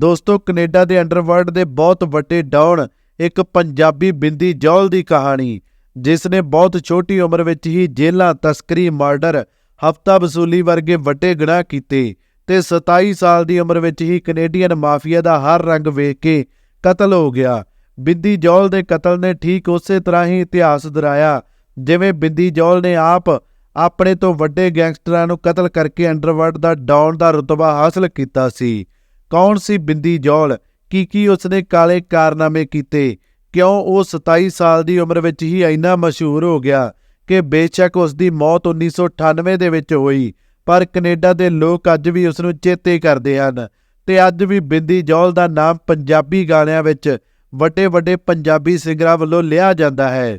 ਦੋਸਤੋ, ਕੈਨੇਡਾ ਦੇ ਅੰਡਰਵਰਲਡ ਦੇ ਬਹੁਤ ਵੱਡੇ ਡਾਉਨ ਇੱਕ ਪੰਜਾਬੀ ਬਿੰਦੀ ਜੌਲ ਦੀ ਕਹਾਣੀ, ਜਿਸ ਨੇ ਬਹੁਤ ਛੋਟੀ ਉਮਰ ਵਿੱਚ ਹੀ ਜੇਲ੍ਹਾਂ ਤਸਕਰੀ ਮਰਡਰ ਹਫਤਾ ਵਸੂਲੀ ਵਰਗੇ ਵੱਡੇ ਗੁਨਾਹ ਕੀਤੇ ਤੇ 27 ਸਾਲ ਦੀ ਉਮਰ ਵਿੱਚ ਹੀ ਕੈਨੇਡੀਅਨ ਮਾਫੀਆ ਦਾ ਹਰ ਰੰਗ ਵੇਖ ਕੇ ਕਤਲ ਹੋ ਗਿਆ। ਬਿੰਦੀ ਜੌਲ ਦੇ ਕਤਲ ਨੇ ਠੀਕ ਉਸੇ ਤਰ੍ਹਾਂ ਹੀ ਇਤਿਹਾਸ ਦੁਹਰਾਇਆ ਜਿਵੇਂ ਬਿੰਦੀ ਜੌਲ ਨੇ ਆਪ ਆਪਣੇ ਤੋਂ ਵੱਡੇ ਗੈਂਗਸਟਰਾਂ ਨੂੰ ਕਤਲ ਕਰਕੇ ਅੰਡਰਵਰਲਡ ਦਾ ਡਾਉਨ ਦਾ ਰੁਤਬਾ ਹਾਸਲ ਕੀਤਾ ਸੀ। ਕੌਣ ਸੀ ਬਿੰਦੀ ਜੌਲ ਕੀ ਕੀ ਉਸਨੇ ਕਾਲੇ ਕਾਰਨਾਮੇ ਕੀਤੇ? ਕਿਉਂ ਉਹ 27 ਸਾਲ ਦੀ ਉਮਰ ਵਿੱਚ ਹੀ ਇੰਨਾ ਮਸ਼ਹੂਰ ਹੋ ਗਿਆ ਕਿ ਬੇਸ਼ੱਕ ਉਸ ਦੀ ਮੌਤ 1998 ਦੇ ਵਿੱਚ ਹੋਈ, ਪਰ ਕੈਨੇਡਾ ਦੇ ਲੋਕ ਅੱਜ ਵੀ ਉਸ ਨੂੰ ਚੇਤੇ ਕਰਦੇ ਹਨ ਤੇ ਅੱਜ ਵੀ ਬਿੰਦੀ ਜੌਲ ਦਾ ਨਾਮ ਪੰਜਾਬੀ ਗਾਣਿਆਂ ਵਿੱਚ ਵੱਡੇ ਵੱਡੇ ਪੰਜਾਬੀ ਸਿੰਗਰਾਂ ਵੱਲੋਂ ਲਿਆ ਜਾਂਦਾ ਹੈ।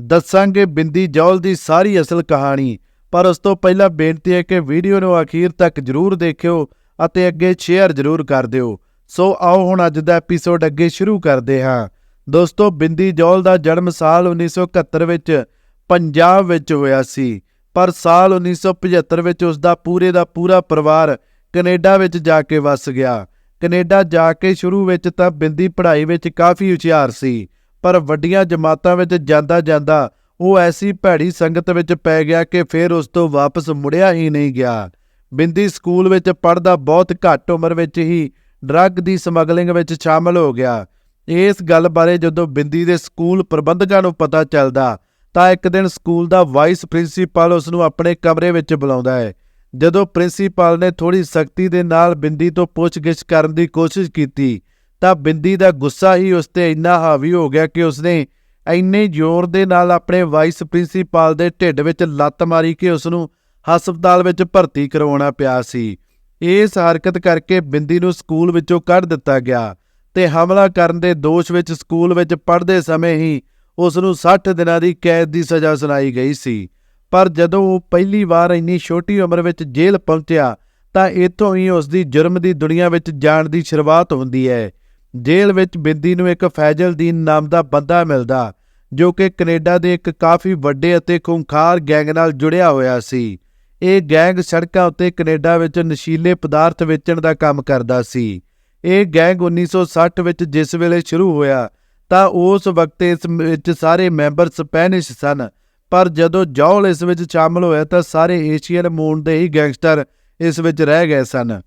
ਦੱਸਾਂਗੇ ਬਿੰਦੀ ਜੌਲ ਦੀ ਸਾਰੀ ਅਸਲ ਕਹਾਣੀ, ਪਰ ਉਸ ਤੋਂ ਪਹਿਲਾਂ ਬੇਨਤੀ ਹੈ ਕਿ ਵੀਡੀਓ ਨੂੰ ਅਖੀਰ ਤੱਕ ਜਰੂਰ ਦੇਖਿਓ ਅਤੇ ਅੱਗੇ ਸ਼ੇਅਰ ਜਰੂਰ ਕਰ ਦਿਓ। ਸੋ ਆਓ ਹੁਣ ਅੱਜ ਦਾ ਐਪੀਸੋਡ ਅੱਗੇ ਸ਼ੁਰੂ ਕਰਦੇ ਹਾਂ। ਦੋਸਤੋ, ਬਿੰਦੀ ਜੋਲ ਦਾ ਜਨਮ ਸਾਲ 1971 ਵਿੱਚ ਪੰਜਾਬ ਵਿੱਚ ਹੋਇਆ ਸੀ। ਪਰ ਸਾਲ 1975 ਵਿੱਚ ਉਸ ਦਾ ਪੂਰੇ ਦਾ ਪੂਰਾ ਪਰਿਵਾਰ ਕੈਨੇਡਾ ਵਿੱਚ ਜਾ ਕੇ ਵੱਸ ਗਿਆ। ਕੈਨੇਡਾ ਜਾ ਕੇ ਸ਼ੁਰੂ ਵਿੱਚ ਤਾਂ ਬਿੰਦੀ ਪੜ੍ਹਾਈ ਵਿੱਚ ਕਾਫੀ ਹੁਸ਼ਿਆਰ ਸੀ, ਪਰ ਵੱਡੀਆਂ ਜਮਾਤਾਂ ਵਿੱਚ ਜਾਂਦਾ ਜਾਂਦਾ ਉਹ ਐਸੀ ਭੈੜੀ ਸੰਗਤ ਵਿੱਚ ਪੈ ਗਿਆ ਕਿ ਫਿਰ ਉਸ ਤੋਂ ਵਾਪਸ ਮੁੜਿਆ ਹੀ ਨਹੀਂ ਗਿਆ। ਬਿੰਦੀ ਸਕੂਲ ਵਿੱਚ ਪੜ੍ਹਦਾ ਬਹੁਤ ਘੱਟ ਉਮਰ ਵਿੱਚ ਹੀ ਡਰੱਗ ਦੀ ਸਮਗਲਿੰਗ ਵਿੱਚ ਸ਼ਾਮਲ ਹੋ ਗਿਆ। ਇਸ ਗੱਲ ਬਾਰੇ ਜਦੋਂ ਬਿੰਦੀ ਦੇ ਸਕੂਲ ਪ੍ਰਬੰਧਕਾਂ ਨੂੰ ਪਤਾ ਚੱਲਦਾ, ਤਾਂ ਇੱਕ ਦਿਨ ਸਕੂਲ ਦਾ ਵਾਈਸ ਪ੍ਰਿੰਸੀਪਲ ਉਸ ਨੂੰ ਆਪਣੇ ਕਮਰੇ ਵਿੱਚ ਬੁਲਾਉਂਦਾ ਹੈ। ਜਦੋਂ ਪ੍ਰਿੰਸੀਪਲ ਨੇ ਥੋੜੀ ਸਖਤੀ ਦੇ ਨਾਲ ਬਿੰਦੀ ਤੋਂ ਪੁੱਛਗਿੱਛ ਕਰਨ ਦੀ ਕੋਸ਼ਿਸ਼ ਕੀਤੀ, ਤਾਂ ਬਿੰਦੀ ਦਾ ਗੁੱਸਾ ਹੀ ਉਸ ਤੇ ਇੰਨਾ ਹਾਵੀ ਹੋ ਗਿਆ ਕਿ ਉਸਨੇ ਇੰਨੇ ਜ਼ੋਰ ਦੇ ਨਾਲ ਆਪਣੇ ਵਾਈਸ ਪ੍ਰਿੰਸੀਪਲ ਦੇ ਢਿੱਡ ਵਿੱਚ ਲੱਤ ਮਾਰੀ ਕਿ ਉਸ ਨੂੰ ਹਸਪਤਾਲ ਵਿੱਚ ਭਰਤੀ ਕਰਵਾਉਣਾ ਪਿਆ ਸੀ। ਇਸ ਹਰਕਤ ਕਰਕੇ ਬਿੰਦੀ ਨੂੰ ਸਕੂਲ ਵਿੱਚੋਂ ਕੱਢ ਦਿੱਤਾ ਗਿਆ ਤੇ ਹਮਲਾ ਕਰਨ ਦੇ ਦੋਸ਼ ਵਿੱਚ ਸਕੂਲ ਵਿੱਚ ਪੜ੍ਹਦੇ ਸਮੇਂ ਹੀ ਉਸ ਨੂੰ 60 ਦਿਨਾਂ ਦੀ ਕੈਦ ਦੀ ਸਜ਼ਾ ਸੁਣਾਈ ਗਈ ਸੀ। ਪਰ ਜਦੋਂ ਉਹ ਪਹਿਲੀ ਵਾਰ ਇੰਨੀ ਛੋਟੀ ਉਮਰ ਵਿੱਚ ਜੇਲ੍ਹ ਪਹੁੰਚਿਆ, ਤਾਂ ਇੱਥੋਂ ਹੀ ਉਸ ਦੀ ਜੁਰਮ ਦੀ ਦੁਨੀਆ ਵਿੱਚ ਜਾਣ ਦੀ ਸ਼ੁਰੂਆਤ ਹੁੰਦੀ ਹੈ। ਜੇਲ੍ਹ ਵਿੱਚ ਬਿੰਦੀ ਨੂੰ ਇੱਕ ਫੈਜ਼ਲਦੀਨ ਨਾਮ ਦਾ ਬੰਦਾ ਮਿਲਦਾ, ਜੋ ਕਿ ਕੈਨੇਡਾ ਦੇ ਇੱਕ ਕਾਫੀ ਵੱਡੇ ਅਤੇ ਖੁੰਖਾਰ ਗੈਂਗ ਨਾਲ ਜੁੜਿਆ ਹੋਇਆ ਸੀ। ਇਹ ਗੈਂਗ ਸੜਕਾਂ ਉੱਤੇ ਕੈਨੇਡਾ ਵਿੱਚ ਨਸ਼ੀਲੇ ਪਦਾਰਥ ਵੇਚਣ ਦਾ ਕੰਮ ਕਰਦਾ ਸੀ। ਇਹ ਗੈਂਗ 1960 ਵਿੱਚ ਜਿਸ ਵੇਲੇ ਸ਼ੁਰੂ ਹੋਇਆ, ਤਾਂ ਉਸ ਵਕਤ ਇਸ ਵਿੱਚ ਸਾਰੇ ਮੈਂਬਰ ਸਪੈਨਿਸ਼ ਸਨ। ਪਰ ਜਦੋਂ ਜੌਲ ਇਸ ਵਿੱਚ ਸ਼ਾਮਲ ਹੋਇਆ, ਤਾਂ ਸਾਰੇ ਏਸ਼ੀਅਨ ਮੂਨ ਦੇ ਹੀ ਗੈਂਗਸਟਰ ਇਸ ਵਿੱਚ ਰਹਿ ਗਏ ਸਨ।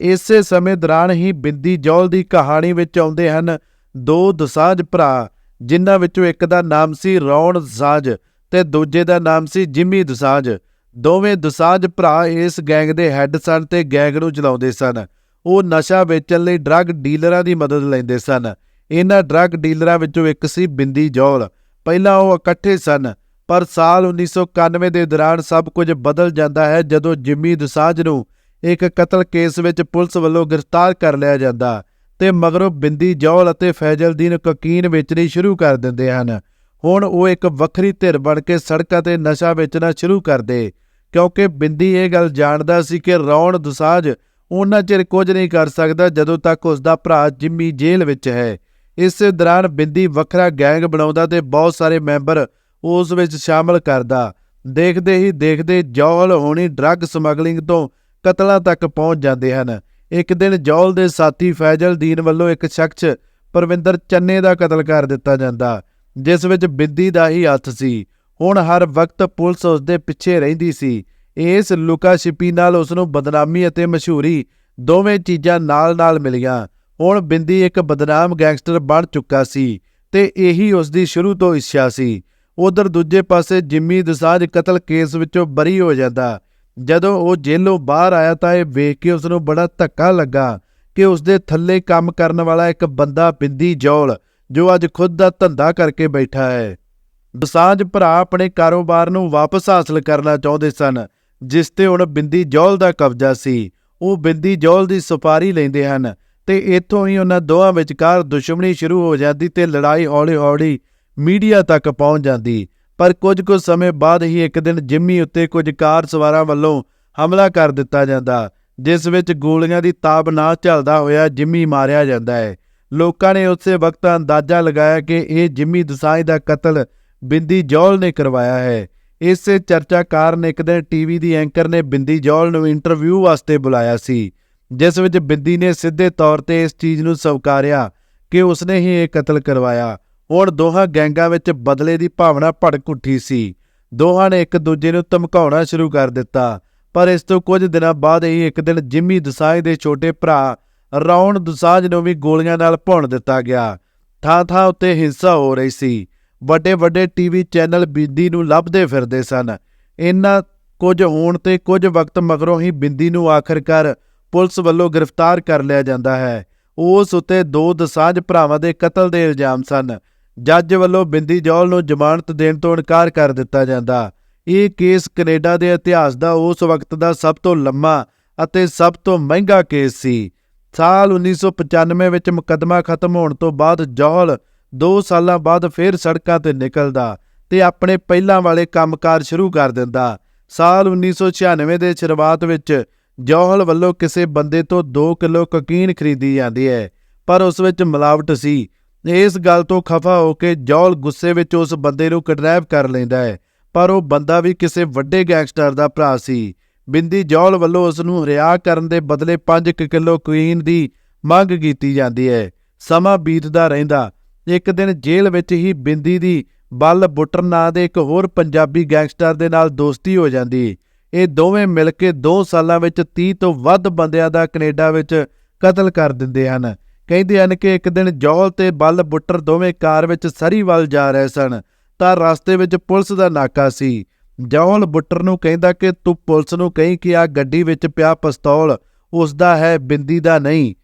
ਇਸੇ ਸਮੇਂ ਦੌਰਾਨ ਹੀ ਬਿੰਦੀ ਜੌਲ ਦੀ ਕਹਾਣੀ ਵਿੱਚ ਆਉਂਦੇ ਹਨ ਦੋ ਦਸਾਂਝ ਭਰਾ, ਜਿਨ੍ਹਾਂ ਵਿੱਚੋਂ ਇੱਕ ਦਾ ਨਾਮ ਸੀ ਰੌਣ ਦਸਾਂਝ ਤੇ ਦੂਜੇ ਦਾ ਨਾਮ ਸੀ ਜਿਮੀ ਦਸਾਂਝ। ਦੋਵੇਂ ਦਸਾਂਝ ਭਰਾ ਇਸ ਗੈਂਗ ਦੇ ਹੈੱਡ ਸਨ ਤੇ ਗੈਂਗ ਨੂੰ ਚਲਾਉਂਦੇ ਸਨ। ਉਹ ਨਸ਼ਾ ਵੇਚਣ ਲਈ ਡਰੱਗ ਡੀਲਰਾਂ ਦੀ ਮਦਦ ਲੈਂਦੇ ਸਨ। ਇਹਨਾਂ ਡਰੱਗ ਡੀਲਰਾਂ ਵਿੱਚੋਂ ਇੱਕ ਸੀ ਬਿੰਦੀ ਜੌਲ ਪਹਿਲਾਂ ਉਹ ਇਕੱਠੇ ਸਨ, ਪਰ ਸਾਲ 1991 ਦੇ ਦੌਰਾਨ ਸਭ ਕੁਝ ਬਦਲ ਜਾਂਦਾ ਹੈ ਜਦੋਂ ਜਿਮੀ ਦਸਾਂਝ ਨੂੰ ਇੱਕ ਕਤਲ ਕੇਸ ਵਿੱਚ ਪੁਲਿਸ ਵੱਲੋਂ ਗ੍ਰਿਫਤਾਰ ਕਰ ਲਿਆ ਜਾਂਦਾ ਤੇ ਮਗਰੋਂ ਬਿੰਦੀ ਜੌਲ ਅਤੇ ਫੈਜ਼ਲਦੀਨ ਕੋਕੀਨ ਵੇਚਣੀ ਸ਼ੁਰੂ ਕਰ ਦਿੰਦੇ ਹਨ। ਹੁਣ ਉਹ ਇੱਕ ਵੱਖਰੀ ਧਿਰ ਬਣ ਕੇ ਸੜਕਾਂ ਤੇ ਨਸ਼ਾ ਵੇਚਣਾ ਸ਼ੁਰੂ ਕਰਦੇ ਕਿਉਂਕਿ ਬਿੰਦੀ ਇਹ ਗੱਲ ਜਾਣਦਾ ਸੀ ਕਿ ਰੌਣ ਦੁਸਾਜ ਉਹਨਾਂ ਚਿਰ ਕੁਝ ਨਹੀਂ ਕਰ ਸਕਦਾ ਜਦੋਂ ਤੱਕ ਉਸ ਦਾ ਭਰਾ ਜਿੰਮੀ ਜੇਲ੍ਹ ਵਿੱਚ ਹੈ। ਇਸ ਦੌਰਾਨ ਬਿੰਦੀ ਵੱਖਰਾ ਗੈਂਗ ਬਣਾਉਂਦਾ ਤੇ ਬਹੁਤ ਸਾਰੇ ਮੈਂਬਰ ਉਸ ਵਿੱਚ ਸ਼ਾਮਲ ਕਰਦਾ। ਦੇਖਦੇ ਹੀ ਦੇਖਦੇ ਜੌਲ ਹੋਣੀ ਡਰੱਗ ਸਮਗਲਿੰਗ ਤੋਂ ਕਤਲਾਂ ਤੱਕ ਪਹੁੰਚ ਜਾਂਦੇ ਹਨ। ਇੱਕ ਦਿਨ ਜੌਲ ਦੇ ਸਾਥੀ ਫੈਜ਼ਲਦੀਨ ਵੱਲੋਂ ਇੱਕ ਸ਼ਖਸ ਪਰਵਿੰਦਰ ਚੰਨੇ ਦਾ ਕਤਲ ਕਰ ਦਿੱਤਾ ਜਾਂਦਾ, ਜਿਸ ਵਿੱਚ ਬਿੰਦੀ ਦਾ ਹੀ ਹੱਥ ਸੀ। ਹੁਣ ਹਰ ਵਕਤ ਪੁਲਿਸ ਉਸ ਦੇ ਪਿੱਛੇ ਰਹਿੰਦੀ ਸੀ। ਇਸ ਲੁਕਾਛਿਪੀ ਨਾਲ ਉਸ ਨੂੰ ਬਦਨਾਮੀ ਅਤੇ ਮਸ਼ਹੂਰੀ ਦੋਵੇਂ ਚੀਜ਼ਾਂ ਨਾਲ-ਨਾਲ ਮਿਲੀਆਂ। ਹੁਣ ਬਿੰਦੀ ਇੱਕ ਬਦਨਾਮ ਗੈਂਗਸਟਰ ਬਣ ਚੁੱਕਾ ਸੀ ਤੇ ਇਹੀ ਉਸ ਦੀ ਸ਼ੁਰੂ ਤੋਂ ਇੱਛਾ ਸੀ। ਉਧਰ ਦੂਜੇ ਪਾਸੇ ਜਿੰਮੀ ਦਸਾਂਝ ਕਤਲ ਕੇਸ ਵਿੱਚੋਂ ਬਰੀ ਹੋ ਜਾਂਦਾ। ਜਦੋਂ ਉਹ ਜੇਲ੍ਹੋਂ ਬਾਹਰ ਆਇਆ ਤਾਂ ਇਹ ਵੇਖ ਕੇ ਉਸ ਨੂੰ ਬੜਾ ਧੱਕਾ ਲੱਗਾ ਕਿ ਉਸ ਦੇ ਥੱਲੇ ਕੰਮ ਕਰਨ ਵਾਲਾ ਇੱਕ ਬੰਦਾ ਬਿੰਦੀ ਜੌਲ, ਜੋ ਅੱਜ ਖੁਦ ਦਾ ਧੰਦਾ ਕਰਕੇ ਬੈਠਾ ਹੈ। ਦਸਾਂਝ ਭਰਾ ਆਪਣੇ ਕਾਰੋਬਾਰ ਨੂੰ ਵਾਪਸ ਹਾਸਲ ਕਰਨਾ ਚਾਹੁੰਦੇ ਸਨ, ਜਿਸ ਤੇ ਹੁਣ ਬਿੰਦੀ ਜੌਲ ਦਾ ਕਬਜ਼ਾ ਸੀ। ਉਹ ਬਿੰਦੀ ਜੌਲ ਦੀ ਸੁਪਾਰੀ ਲੈਂਦੇ ਹਨ ਤੇ ਇੱਥੋਂ ਹੀ ਉਹਨਾਂ ਦੋਹਾਂ ਵਿਚਕਾਰ ਦੁਸ਼ਮਣੀ ਸ਼ੁਰੂ ਹੋ ਜਾਂਦੀ ਤੇ ਲੜਾਈ ਹੌਲੀ-ਹੌਲੀ ਮੀਡੀਆ ਤੱਕ ਪਹੁੰਚ ਜਾਂਦੀ। ਪਰ ਕੁਝ ਕੁ ਸਮੇਂ ਬਾਅਦ ਹੀ ਇੱਕ ਦਿਨ ਜਿੰਮੀ ਉੱਤੇ ਕੁਝ ਕਾਰ ਸਵਾਰਾਂ ਵੱਲੋਂ ਹਮਲਾ ਕਰ ਦਿੱਤਾ ਜਾਂਦਾ, ਜਿਸ ਵਿੱਚ ਗੋਲੀਆਂ ਦੀ ਤਾਬ ਨਾਲ ਚੱਲਦਾ ਹੋਇਆ ਜਿੰਮੀ ਮਾਰਿਆ ਜਾਂਦਾ ਹੈ। ਲੋਕਾਂ ਨੇ ਉਸੇ ਵਕਤ ਅੰਦਾਜ਼ਾ ਲਗਾਇਆ ਕਿ ਇਹ ਜਿੰਮੀ ਦਸਾਂਝ ਦਾ ਕਤਲ ਬਿੰਦੀ ਜੌਲ ਨੇ ਕਰਵਾਇਆ ਹੈ। ਇਸੇ ਚਰਚਾ ਕਾਰਨ ਇੱਕ ਦਿਨ ਟੀਵੀ ਦੀ ਐਂਕਰ ਨੇ ਬਿੰਦੀ ਜੌਲ ਨੂੰ ਇੰਟਰਵਿਊ ਵਾਸਤੇ ਬੁਲਾਇਆ ਸੀ, ਜਿਸ ਵਿੱਚ ਬਿੰਦੀ ਨੇ ਸਿੱਧੇ ਤੌਰ ਤੇ ਇਸ ਚੀਜ਼ ਨੂੰ ਸਵਕਾਰਿਆ ਕਿ ਉਸਨੇ ਹੀ ਇਹ ਕਤਲ ਕਰਵਾਇਆ। ਹੁਣ ਦੋਹਾਂ ਗੈਂਗਾਂ ਵਿੱਚ ਬਦਲੇ ਦੀ ਭਾਵਨਾ ਭੜਕ ਉੱਠੀ ਸੀ। ਦੋਹਾਂ ਨੇ ਇੱਕ ਦੂਜੇ ਨੂੰ ਧਮਕਾਉਣਾ ਸ਼ੁਰੂ ਕਰ ਦਿੱਤਾ, ਪਰ ਇਸ ਤੋਂ ਕੁਝ ਦਿਨਾਂ ਬਾਅਦ ਹੀ ਇੱਕ ਦਿਨ ਜਿੰਮੀ ਦਸਾਂਝ ਦੇ ਛੋਟੇ ਭਰਾ ਰੌਣ ਦਸਾਂਝ ਨੂੰ ਵੀ ਗੋਲੀਆਂ ਨਾਲ ਭੁੰਨ ਦਿੱਤਾ ਗਿਆ। ਥਾਂ ਥਾਂ ਉੱਤੇ ਹਿੰਸਾ ਹੋ ਰਹੀ ਸੀ। ਵੱਡੇ ਵੱਡੇ ਟੀਵੀ ਚੈਨਲ ਬਿੰਦੀ ਨੂੰ ਲੱਭਦੇ ਫਿਰਦੇ ਸਨ। ਇਹਨਾਂ ਕੁਝ ਹੋਣ ਤੇ ਕੁਝ ਵਕਤ ਮਗਰੋਂ ਹੀ ਬਿੰਦੀ ਨੂੰ ਆਖਰਕਾਰ ਪੁਲਿਸ ਵੱਲੋਂ ਗ੍ਰਿਫਤਾਰ ਕਰ ਲਿਆ ਜਾਂਦਾ ਹੈ। ਉਸ ਉਤੇ ਦੋ ਦਸਾਂਝ ਭਰਾਵਾਂ ਦੇ ਕਤਲ ਦੇ ਇਲਜ਼ਾਮ ਸਨ। ਜੱਜ ਵੱਲੋਂ ਬਿੰਦੀ ਜੌਲ ਨੂੰ ਜ਼ਮਾਨਤ ਦੇਣ ਤੋਂ ਇਨਕਾਰ ਕਰ ਦਿੱਤਾ ਜਾਂਦਾ। ਇਹ ਕੇਸ ਕੈਨੇਡਾ ਦੇ ਇਤਿਹਾਸ ਦਾ ਉਸ ਵਕਤ ਦਾ ਸਭ ਤੋਂ ਲੰਮਾ ਅਤੇ ਸਭ ਤੋਂ ਮਹਿੰਗਾ ਕੇਸ ਸੀ। ਸਾਲ 1995 ਵਿੱਚ ਮੁਕੱਦਮਾ ਖਤਮ ਹੋਣ ਤੋਂ ਬਾਅਦ ਜੌਹਲ 2 ਸਾਲਾਂ ਬਾਅਦ ਫਿਰ ਸੜਕਾਂ ਤੇ ਨਿਕਲਦਾ ਤੇ ਆਪਣੇ ਪਹਿਲਾਂ ਵਾਲੇ ਕੰਮਕਾਰ ਸ਼ੁਰੂ ਕਰ ਦਿੰਦਾ। ਸਾਲ 1996 ਦੇ ਸ਼ੁਰੂਆਤ ਵਿੱਚ ਜੌਹਲ ਵੱਲੋਂ ਕਿਸੇ ਬੰਦੇ ਤੋਂ 2 ਕਿਲੋ ਕੋਕੀਨ ਖਰੀਦੀ ਜਾਂਦੀ ਹੈ, ਪਰ ਉਸ ਵਿੱਚ ਮਿਲਾਵਟ ਸੀ। ਇਸ ਗੱਲ ਤੋਂ ਖਫਾ ਹੋ ਕੇ ਜੌਹਲ ਗੁੱਸੇ ਵਿੱਚ ਉਸ ਬੰਦੇ ਨੂੰ ਕਿਡਨੈਪ ਕਰ ਲੈਂਦਾ ਹੈ, ਪਰ ਉਹ ਬੰਦਾ ਵੀ ਕਿਸੇ ਵੱਡੇ ਗੈਂਗਸਟਰ ਦਾ ਭਰਾ ਸੀ। ਬਿੰਦੀ ਜੌਲ ਵੱਲੋਂ ਉਸ ਨੂੰ ਰਿਆ ਕਰਨ ਦੇ ਬਦਲੇ 5 ਕਿਲੋ ਕੁਈਨ ਦੀ ਮੰਗ ਕੀਤੀ ਜਾਂਦੀ ਹੈ। ਸਮਾਂ ਬੀਤਦਾ ਰਹਿੰਦਾ ਇੱਕ ਦਿਨ ਜੇਲ੍ਹ ਵਿੱਚ ਹੀ ਬਿੰਦੀ ਦੀ ਬੱਲ ਬੁੱਟਰ ਨਾਂ ਦੇ ਇੱਕ ਹੋਰ ਪੰਜਾਬੀ ਗੈਂਗਸਟਰ ਦੇ ਨਾਲ ਦੋਸਤੀ ਹੋ ਜਾਂਦੀ। ਇਹ ਦੋਵੇਂ ਮਿਲ ਕੇ 2 ਸਾਲਾਂ ਵਿੱਚ 30 ਤੋਂ ਵੱਧ ਬੰਦਿਆਂ ਦਾ ਕੈਨੇਡਾ ਵਿੱਚ ਕਤਲ ਕਰ ਦਿੰਦੇ ਹਨ। ਕਹਿੰਦੇ ਹਨ ਕਿ ਇੱਕ ਦਿਨ ਜੌਲ ਤੇ ਬੱਲ ਬੁੱਟਰ ਦੋਵੇਂ ਕਾਰ ਵਿੱਚ ਸਰੀ ਵੱਲ ਜਾ ਰਹੇ ਸਨ, ਤਾਂ ਰਸਤੇ ਵਿੱਚ ਪੁਲਿਸ ਦਾ ਨਾਕਾ ਸੀ। ਜੌਲ ਬੁੱਟਰ ਨੂੰ ਕਹਿੰਦਾ ਕਿ, ਤੂੰ ਪੁਲਿਸ ਨੂੰ ਕਹੀਂ ਕਿ ਆ ਗੱਡੀ ਵਿੱਚ ਪਿਆ ਪਿਸਤੌਲ ਉਸ ਦਾ ਹੈ, ਬਿੰਦੀ ਦਾ ਨਹੀਂ।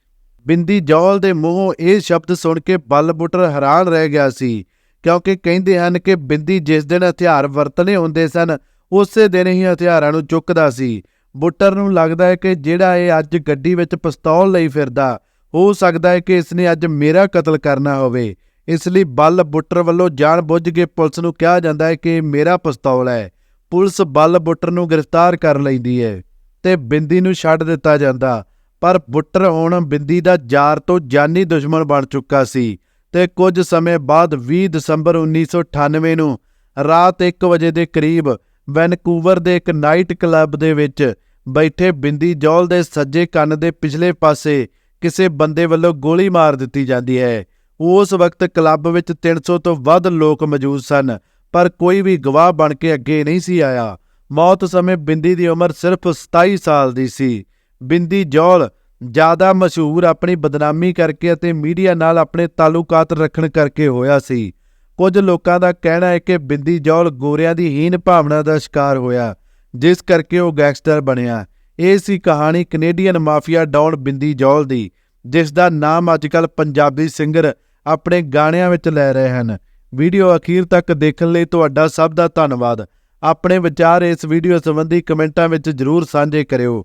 ਬਿੰਦੀ ਜੌਲ ਦੇ ਮੂੰਹੋਂ ਇਹ ਸ਼ਬਦ ਸੁਣ ਕੇ ਬੱਲ ਬੁੱਟਰ ਹੈਰਾਨ ਰਹਿ ਗਿਆ ਸੀ, ਕਿਉਂਕਿ ਕਹਿੰਦੇ ਹਨ ਕਿ ਬਿੰਦੀ ਜਿਸ ਦਿਨ ਹਥਿਆਰ ਵਰਤਨੇ ਹੁੰਦੇ ਸਨ, ਉਸੇ ਦਿਨ ਹੀ ਹਥਿਆਰਾਂ ਨੂੰ ਚੁੱਕਦਾ ਸੀ। ਬੁੱਟਰ ਨੂੰ ਲੱਗਦਾ ਹੈ ਕਿ ਜਿਹੜਾ ਇਹ ਅੱਜ ਗੱਡੀ ਵਿੱਚ ਪਿਸਤੌਲ ਲਈ ਫਿਰਦਾ, ਹੋ ਸਕਦਾ ਹੈ ਕਿ ਇਸਨੇ ਅੱਜ ਮੇਰਾ ਕਤਲ ਕਰਨਾ ਹੋਵੇ। ਇਸ ਲਈ ਬੱਲ ਬੁੱਟਰ ਵੱਲੋਂ ਜਾਣ ਬੁੱਝ ਕੇ ਪੁਲਿਸ ਨੂੰ ਕਿਹਾ ਜਾਂਦਾ ਹੈ ਕਿ ਇਹ ਮੇਰਾ ਪਿਸਤੌਲ ਹੈ। ਪੁਲਿਸ ਬੱਲ ਬੁੱਟਰ ਨੂੰ ਗ੍ਰਿਫਤਾਰ ਕਰ ਲੈਂਦੀ ਹੈ ਤੇ ਬਿੰਦੀ ਨੂੰ ਛੱਡ ਦਿੱਤਾ ਜਾਂਦਾ। ਪਰ ਬੁੱਟਰ ਹੁਣ ਬਿੰਦੀ ਦਾ ਜਾਰ ਤੋਂ ਜਾਨੀ ਦੁਸ਼ਮਣ ਬਣ ਚੁੱਕਾ ਸੀ ਤੇ ਕੁਝ ਸਮੇਂ ਬਾਅਦ 20 ਦਸੰਬਰ 1998 ਨੂੰ ਰਾਤ 1 ਵਜੇ ਦੇ ਕਰੀਬ ਵੈਨਕੂਵਰ ਦੇ ਇੱਕ ਨਾਈਟ ਕਲੱਬ ਦੇ ਵਿੱਚ ਬੈਠੇ ਬਿੰਦੀ ਜੌਲ ਦੇ ਸੱਜੇ ਕੰਨ ਦੇ ਪਿਛਲੇ ਪਾਸੇ ਕਿਸੇ ਬੰਦੇ ਵੱਲੋਂ ਗੋਲੀ ਮਾਰ ਦਿੱਤੀ ਜਾਂਦੀ ਹੈ। ਉਸ ਵਕਤ ਕਲੱਬ ਵਿੱਚ 300 ਤੋਂ ਵੱਧ ਲੋਕ ਮੌਜੂਦ ਸਨ, ਪਰ ਕੋਈ ਵੀ ਗਵਾਹ ਬਣ ਕੇ ਅੱਗੇ ਨਹੀਂ ਸੀ ਆਇਆ। ਮੌਤ ਸਮੇਂ ਬਿੰਦੀ ਦੀ ਉਮਰ ਸਿਰਫ 27 ਸਾਲ ਦੀ ਸੀ। ਬਿੰਦੀ ਜੌਲ ਜ਼ਿਆਦਾ ਮਸ਼ਹੂਰ ਆਪਣੀ ਬਦਨਾਮੀ ਕਰਕੇ ਅਤੇ ਮੀਡੀਆ ਨਾਲ ਆਪਣੇ ਤਾਲੁਕਾਤ ਰੱਖਣ ਕਰਕੇ ਹੋਇਆ ਸੀ। ਕੁਝ ਲੋਕਾਂ ਦਾ ਕਹਿਣਾ ਹੈ ਕਿ ਬਿੰਦੀ ਜੌਲ ਗੋਰਿਆਂ ਦੀ ਹੀਨ ਭਾਵਨਾ ਦਾ ਸ਼ਿਕਾਰ ਹੋਇਆ, ਜਿਸ ਕਰਕੇ ਉਹ ਗੈਂਗਸਟਰ ਬਣਿਆ। ਇਹ ਸੀ ਕਹਾਣੀ ਕੈਨੇਡੀਅਨ ਮਾਫੀਆ ਡੌਨ ਬਿੰਦੀ ਜੌਲ ਦੀ, ਜਿਸ ਦਾ ਨਾਮ ਅੱਜਕੱਲ ਪੰਜਾਬੀ ਸਿੰਗਰ ਆਪਣੇ ਗਾਣਿਆਂ ਵਿੱਚ ਲੈ ਰਹੇ ਹਨ। ਵੀਡੀਓ ਅਖੀਰ ਤੱਕ ਦੇਖਣ ਲਈ ਤੁਹਾਡਾ ਸਭ ਦਾ ਧੰਨਵਾਦ। ਆਪਣੇ ਵਿਚਾਰ ਇਸ ਵੀਡੀਓ ਸੰਬੰਧੀ ਕਮੈਂਟਾਂ ਵਿੱਚ ਜਰੂਰ ਸਾਂਝੇ ਕਰਿਓ।